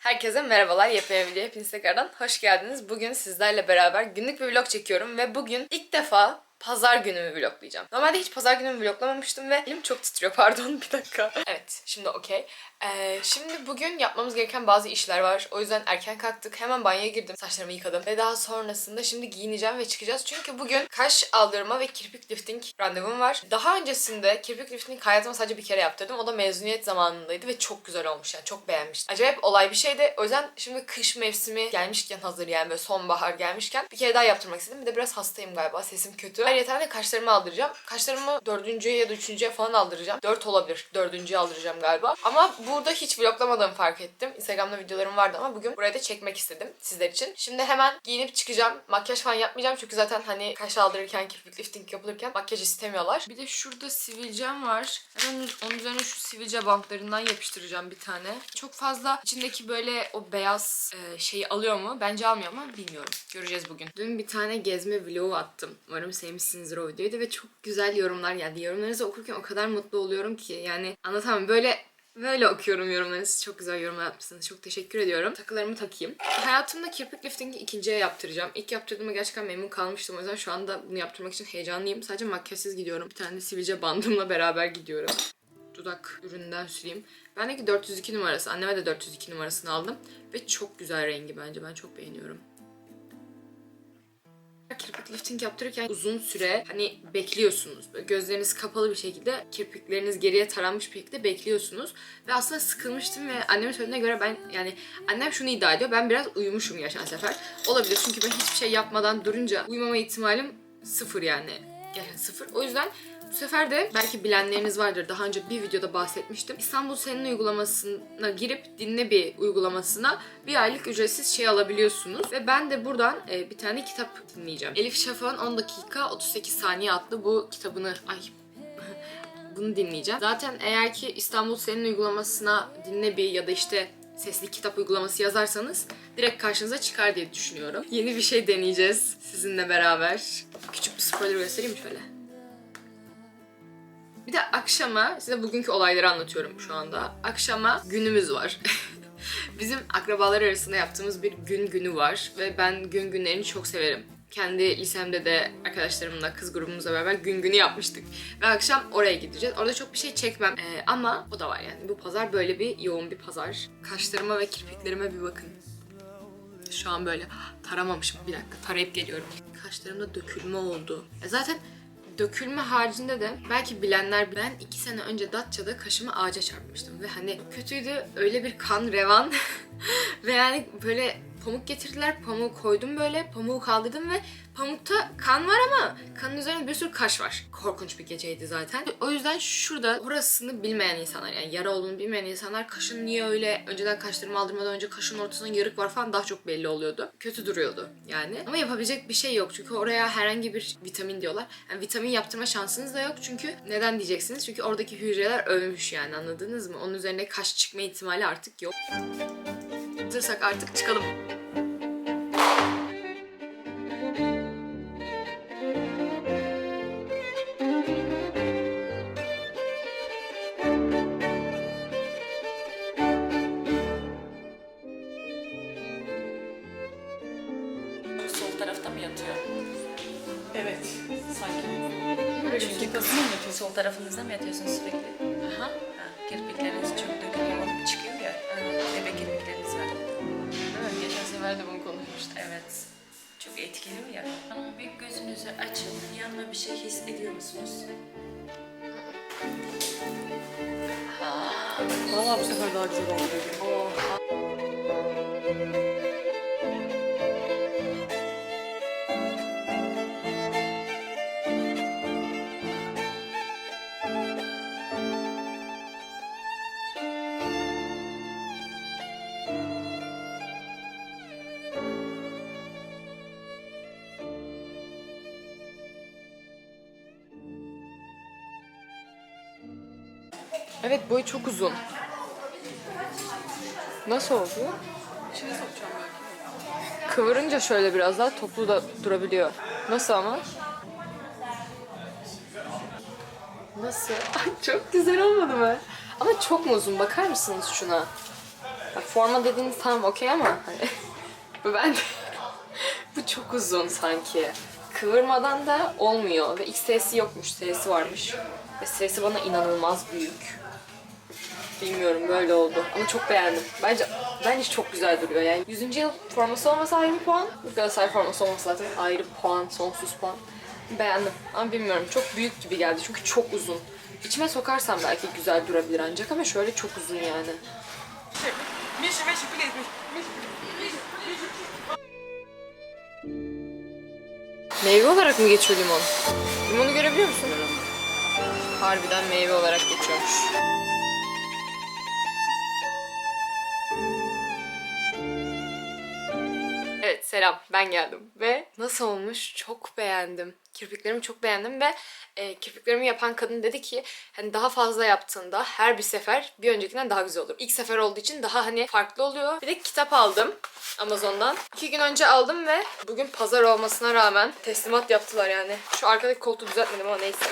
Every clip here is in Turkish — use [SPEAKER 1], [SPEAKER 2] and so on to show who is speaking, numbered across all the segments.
[SPEAKER 1] Herkese merhabalar. Yepyeni video tekrardan hoş geldiniz. Bugün sizlerle beraber günlük bir vlog çekiyorum ve bugün ilk defa pazar günümü vloglayacağım. Normalde hiç pazar günümü vloglamamıştım ve elim çok titriyor pardon bir dakika. Evet şimdi okey. Ee, şimdi bugün yapmamız gereken bazı işler var. O yüzden erken kalktık. Hemen banyoya girdim. Saçlarımı yıkadım. Ve daha sonrasında şimdi giyineceğim ve çıkacağız. Çünkü bugün kaş aldırma ve kirpik lifting randevum var. Daha öncesinde kirpik lifting hayatımda sadece bir kere yaptırdım. O da mezuniyet zamanındaydı ve çok güzel olmuş yani. Çok beğenmiştim. Acayip olay bir şeydi. O yüzden şimdi kış mevsimi gelmişken hazır yani böyle sonbahar gelmişken bir kere daha yaptırmak istedim. Bir de biraz hastayım galiba. Sesim kötü. Ayrıca de kaşlarımı aldıracağım. Kaşlarımı dördüncüye ya da üçüncüye falan aldıracağım. Dört olabilir. Dördüncüye aldıracağım galiba. Ama burada hiç vloglamadığımı fark ettim. Instagram'da videolarım vardı ama bugün buraya da çekmek istedim sizler için. Şimdi hemen giyinip çıkacağım. Makyaj falan yapmayacağım çünkü zaten hani kaş aldırırken, kirpik lifting yapılırken makyaj istemiyorlar. Bir de şurada sivilcem var. Hemen onun üzerine şu sivilce bantlarından yapıştıracağım bir tane. Çok fazla içindeki böyle o beyaz e, şeyi alıyor mu? Bence almıyor ama bilmiyorum. Göreceğiz bugün. Dün bir tane gezme vlogu attım. Umarım sevmişsinizdir o videoyu da ve çok güzel yorumlar geldi. Yorumlarınızı okurken o kadar mutlu oluyorum ki yani anlatamam. Böyle Böyle okuyorum yorumlarınızı. Çok güzel yorumlar yapmışsınız. Çok teşekkür ediyorum. Takılarımı takayım. Hayatımda kirpik liftingi ikinciye yaptıracağım. İlk yaptırdığımda gerçekten memnun kalmıştım. O yüzden şu anda bunu yaptırmak için heyecanlıyım. Sadece makyajsız gidiyorum. Bir tane sivilce bandımla beraber gidiyorum. Dudak ürününden süreyim. Bendeki 402 numarası. Anneme de 402 numarasını aldım. Ve çok güzel rengi bence. Ben çok beğeniyorum. Kirpik lifting yaptırırken uzun süre hani bekliyorsunuz. Böyle gözleriniz kapalı bir şekilde, kirpikleriniz geriye taranmış bir şekilde bekliyorsunuz. Ve aslında sıkılmıştım ve annemin söylediğine göre ben yani annem şunu iddia ediyor. Ben biraz uyumuşum geçen sefer. Olabilir çünkü ben hiçbir şey yapmadan durunca uyumama ihtimalim sıfır yani. Gerçekten sıfır. O yüzden bu sefer de belki bilenleriniz vardır. Daha önce bir videoda bahsetmiştim. İstanbul Senin uygulamasına girip dinle bir uygulamasına bir aylık ücretsiz şey alabiliyorsunuz. Ve ben de buradan e, bir tane kitap dinleyeceğim. Elif Şafak'ın 10 dakika 38 saniye adlı bu kitabını... Ay bunu dinleyeceğim. Zaten eğer ki İstanbul Senin uygulamasına dinle bir ya da işte sesli kitap uygulaması yazarsanız direkt karşınıza çıkar diye düşünüyorum. Yeni bir şey deneyeceğiz sizinle beraber. Küçük bir spoiler göstereyim şöyle? Bir de akşama, size bugünkü olayları anlatıyorum şu anda. Akşama günümüz var. Bizim akrabalar arasında yaptığımız bir gün günü var ve ben gün günlerini çok severim. Kendi lisemde de arkadaşlarımla, kız grubumuzla beraber gün günü yapmıştık. Ve akşam oraya gideceğiz. Orada çok bir şey çekmem. Ee, ama o da var yani. Bu pazar böyle bir yoğun bir pazar. Kaşlarıma ve kirpiklerime bir bakın. Şu an böyle taramamışım. Bir dakika tarayıp geliyorum. Kaşlarımda dökülme oldu. E zaten dökülme haricinde de belki bilenler ben iki sene önce Datça'da kaşımı ağaca çarpmıştım ve hani kötüydü öyle bir kan revan. Ve yani böyle pamuk getirdiler pamuğu koydum böyle pamuğu kaldırdım ve pamukta kan var ama kanın üzerinde bir sürü kaş var. Korkunç bir geceydi zaten. O yüzden şurada orasını bilmeyen insanlar yani yara olduğunu bilmeyen insanlar kaşın niye öyle önceden kaşlarımı aldırmadan önce kaşın ortasında yarık var falan daha çok belli oluyordu. Kötü duruyordu yani. Ama yapabilecek bir şey yok çünkü oraya herhangi bir vitamin diyorlar. Yani vitamin yaptırma şansınız da yok çünkü neden diyeceksiniz? Çünkü oradaki hücreler ölmüş yani anladınız mı? Onun üzerine kaş çıkma ihtimali artık yok. Hazırsak artık çıkalım.
[SPEAKER 2] Sol tarafta mı yatıyor?
[SPEAKER 3] Evet, sanki.
[SPEAKER 2] Çünkü kızım mı yatıyor? Sol tarafınızda mı yatıyorsunuz sürekli?
[SPEAKER 1] Aha.
[SPEAKER 2] Ha, kirpikleriniz çok Çok etkili ya. Ama bir gözünüzü açın, yanına bir şey hissediyor musunuz?
[SPEAKER 3] Vallahi bu sefer daha güzel oldu.
[SPEAKER 1] Evet boyu çok uzun. Nasıl oldu?
[SPEAKER 3] İçine sokacağım belki.
[SPEAKER 1] Kıvırınca şöyle biraz daha toplu da durabiliyor. Nasıl ama? Nasıl? Ay çok güzel olmadı mı? Ama çok mu uzun? Bakar mısınız şuna? Ya forma dediğiniz tamam okey ama hani bu ben bu çok uzun sanki. Kıvırmadan da olmuyor ve XS'si yokmuş, S'si varmış. Ve S'si bana inanılmaz büyük. Bilmiyorum böyle oldu ama çok beğendim. Bence bence çok güzel duruyor yani. 100. yıl forması olmasa ayrı bir puan. Galatasaray forması olmasa zaten ayrı bir puan, sonsuz puan. Beğendim ama bilmiyorum çok büyük gibi geldi çünkü çok uzun. İçime sokarsam belki güzel durabilir ancak ama şöyle çok uzun yani.
[SPEAKER 3] Please
[SPEAKER 1] Meyve olarak mı geçiyor limon? Limonu görebiliyor musun? Harbiden meyve olarak geçiyormuş. Evet selam ben geldim ve nasıl olmuş çok beğendim. Kirpiklerimi çok beğendim ve e, kirpiklerimi yapan kadın dedi ki hani daha fazla yaptığında her bir sefer bir öncekinden daha güzel olur. İlk sefer olduğu için daha hani farklı oluyor. Bir de kitap aldım Amazon'dan. İki gün önce aldım ve bugün pazar olmasına rağmen teslimat yaptılar yani. Şu arkadaki koltuğu düzeltmedim ama neyse.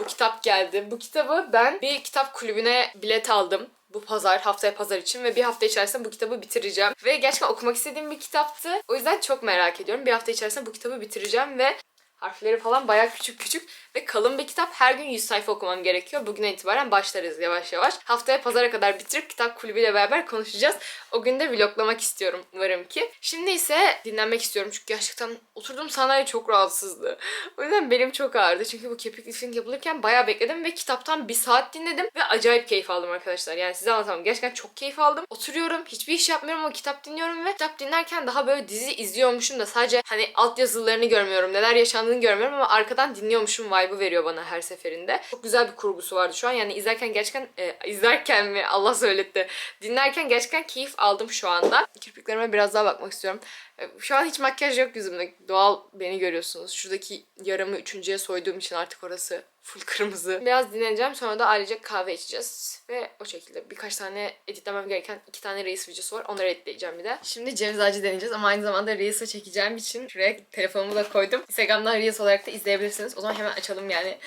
[SPEAKER 1] Bu kitap geldi. Bu kitabı ben bir kitap kulübüne bilet aldım bu pazar, haftaya pazar için ve bir hafta içerisinde bu kitabı bitireceğim. Ve gerçekten okumak istediğim bir kitaptı. O yüzden çok merak ediyorum. Bir hafta içerisinde bu kitabı bitireceğim ve harfleri falan bayağı küçük küçük ve kalın bir kitap. Her gün 100 sayfa okumam gerekiyor. Bugünden itibaren başlarız yavaş yavaş. Haftaya pazara kadar bitirip kitap kulübüyle beraber konuşacağız. O gün de vloglamak istiyorum umarım ki. Şimdi ise dinlenmek istiyorum çünkü gerçekten oturduğum sandalye çok rahatsızdı. O yüzden belim çok ağrıdı çünkü bu kepik lifting yapılırken bayağı bekledim ve kitaptan bir saat dinledim ve acayip keyif aldım arkadaşlar. Yani size anlatamam. Gerçekten çok keyif aldım. Oturuyorum, hiçbir iş yapmıyorum ama kitap dinliyorum ve kitap dinlerken daha böyle dizi izliyormuşum da sadece hani alt yazılarını görmüyorum, neler yaşandığını görmüyorum ama arkadan dinliyormuşum vibe'ı veriyor bana her seferinde. Çok güzel bir kurgusu vardı şu an. Yani izlerken gerçekten e, izlerken mi Allah söyletti. Dinlerken gerçekten keyif aldım şu anda. Kirpiklerime biraz daha bakmak istiyorum. E, Şu an hiç makyaj yok yüzümde. Doğal beni görüyorsunuz. Şuradaki yaramı üçüncüye soyduğum için artık orası full kırmızı. Biraz dinleneceğim sonra da ailecek kahve içeceğiz. Ve o şekilde birkaç tane editlemem gereken iki tane Reels videosu var. Onları editleyeceğim bir de. Şimdi ceviz ağacı deneyeceğiz ama aynı zamanda Reels'a çekeceğim için şuraya telefonumu da koydum. Instagram'dan Reels olarak da izleyebilirsiniz. O zaman hemen açalım yani.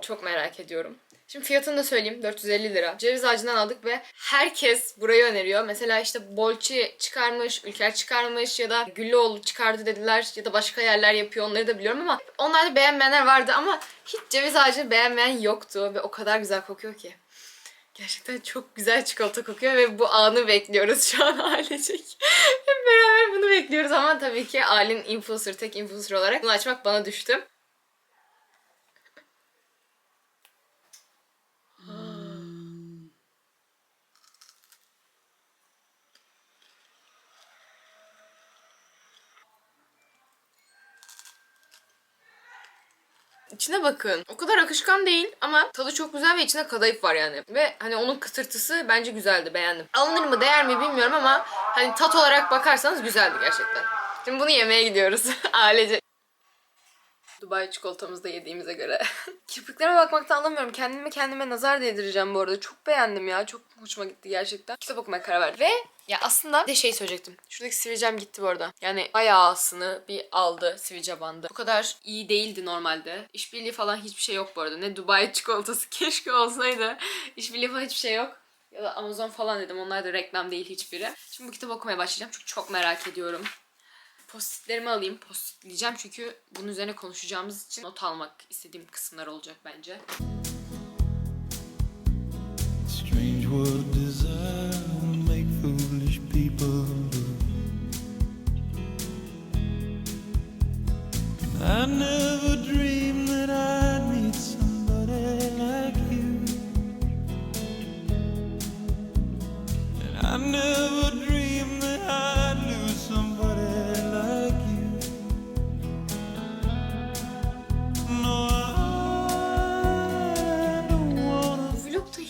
[SPEAKER 1] Çok merak ediyorum. Şimdi fiyatını da söyleyeyim. 450 lira. Ceviz ağacından aldık ve herkes burayı öneriyor. Mesela işte Bolçi çıkarmış, Ülker çıkarmış ya da Güllüoğlu çıkardı dediler ya da başka yerler yapıyor onları da biliyorum ama onlarda beğenmeyenler vardı ama hiç ceviz ağacını beğenmeyen yoktu ve o kadar güzel kokuyor ki. Gerçekten çok güzel çikolata kokuyor ve bu anı bekliyoruz şu an ailecek. Hep beraber bunu bekliyoruz ama tabii ki ailenin influencer, tek influencer olarak bunu açmak bana düştü. İçine bakın. O kadar akışkan değil ama tadı çok güzel ve içinde kadayıf var yani. Ve hani onun kıtırtısı bence güzeldi beğendim. Alınır mı değer mi bilmiyorum ama hani tat olarak bakarsanız güzeldi gerçekten. Şimdi bunu yemeye gidiyoruz ailece. Dubai çikolatamızı da yediğimize göre. Kirpiklerime bakmaktan anlamıyorum. Kendime kendime nazar değdireceğim bu arada. Çok beğendim ya. Çok hoşuma gitti gerçekten. Kitap okumaya karar verdim. Ve ya aslında bir de şey söyleyecektim. Şuradaki sivilcem gitti bu arada. Yani bayağısını bir aldı sivilce bandı. Bu kadar iyi değildi normalde. İşbirliği falan hiçbir şey yok bu arada. Ne Dubai çikolatası keşke olsaydı. İşbirliği falan hiçbir şey yok. Ya da Amazon falan dedim. Onlar da reklam değil hiçbiri. Şimdi bu kitabı okumaya başlayacağım. Çünkü çok merak ediyorum. Postitlerimi alayım. Postitleyeceğim çünkü bunun üzerine konuşacağımız için not almak istediğim kısımlar olacak bence.
[SPEAKER 4] Strange I never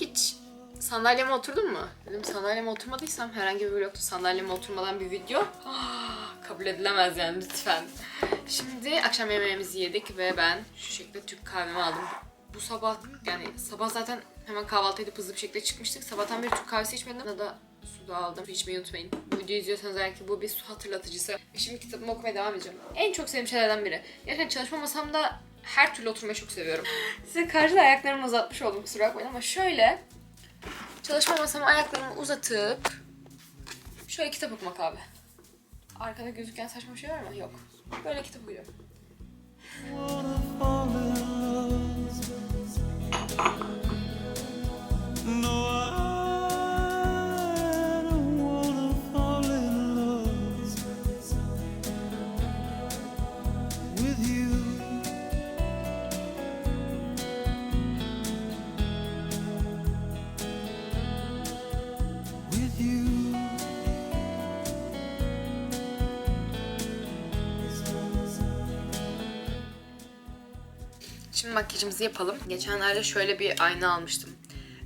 [SPEAKER 1] hiç sandalyeme oturdun mu? Dedim sandalyeme oturmadıysam herhangi bir vlogda sandalyeme oturmadan bir video kabul edilemez yani lütfen. Şimdi akşam yemeğimizi yedik ve ben şu şekilde Türk kahvemi aldım. Bu sabah yani sabah zaten hemen kahvaltı edip hızlı bir şekilde çıkmıştık. Sabahtan beri Türk kahvesi içmedim. Yanına da su da aldım. Su içmeyi unutmayın. Bu videoyu izliyorsanız eğer ki bu bir su hatırlatıcısı. Ve şimdi kitabımı okumaya devam edeceğim. En çok sevdiğim şeylerden biri. Gerçekten çalışma masamda her türlü oturmayı çok seviyorum. Size karşıda ayaklarımı uzatmış oldum kusura bakmayın ama şöyle çalışma masama ayaklarımı uzatıp Şöyle kitap okumak abi. Arkada gözüken saçma bir şey var mı? Yok. Böyle kitap
[SPEAKER 4] love. No, I
[SPEAKER 1] Şimdi makyajımızı yapalım. Geçenlerde şöyle bir ayna almıştım.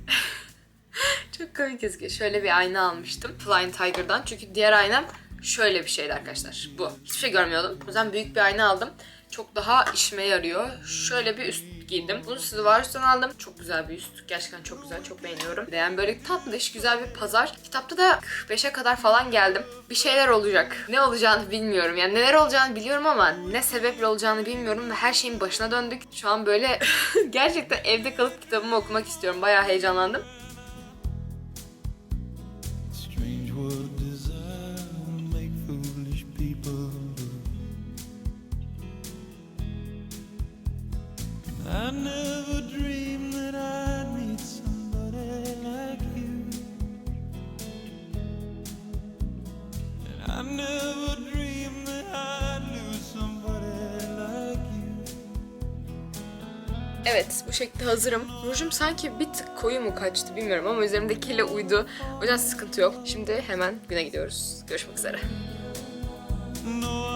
[SPEAKER 1] Çok komik gözüküyor. Şöyle bir ayna almıştım. Flying Tiger'dan. Çünkü diğer aynam şöyle bir şeydi arkadaşlar. Bu. Hiçbir şey görmüyordum. O yüzden büyük bir ayna aldım. Çok daha işime yarıyor. Şöyle bir üst giydim. Bunu Swarovski'den aldım. Çok güzel bir üst. Gerçekten çok güzel. Çok beğeniyorum. Yani böyle tatlış, güzel bir pazar. Kitapta da 5'e kadar falan geldim. Bir şeyler olacak. Ne olacağını bilmiyorum. Yani neler olacağını biliyorum ama ne sebeple olacağını bilmiyorum ve her şeyin başına döndük. Şu an böyle gerçekten evde kalıp kitabımı okumak istiyorum. Bayağı heyecanlandım.
[SPEAKER 4] I never dreamed that I'd meet somebody like you. And I never dreamed that I'd lose somebody like you.
[SPEAKER 1] Evet bu şekilde hazırım. Rujum sanki bir tık koyu mu kaçtı bilmiyorum ama üzerimdekiyle uydu. O yüzden sıkıntı yok. Şimdi hemen güne gidiyoruz. Görüşmek üzere.
[SPEAKER 4] No,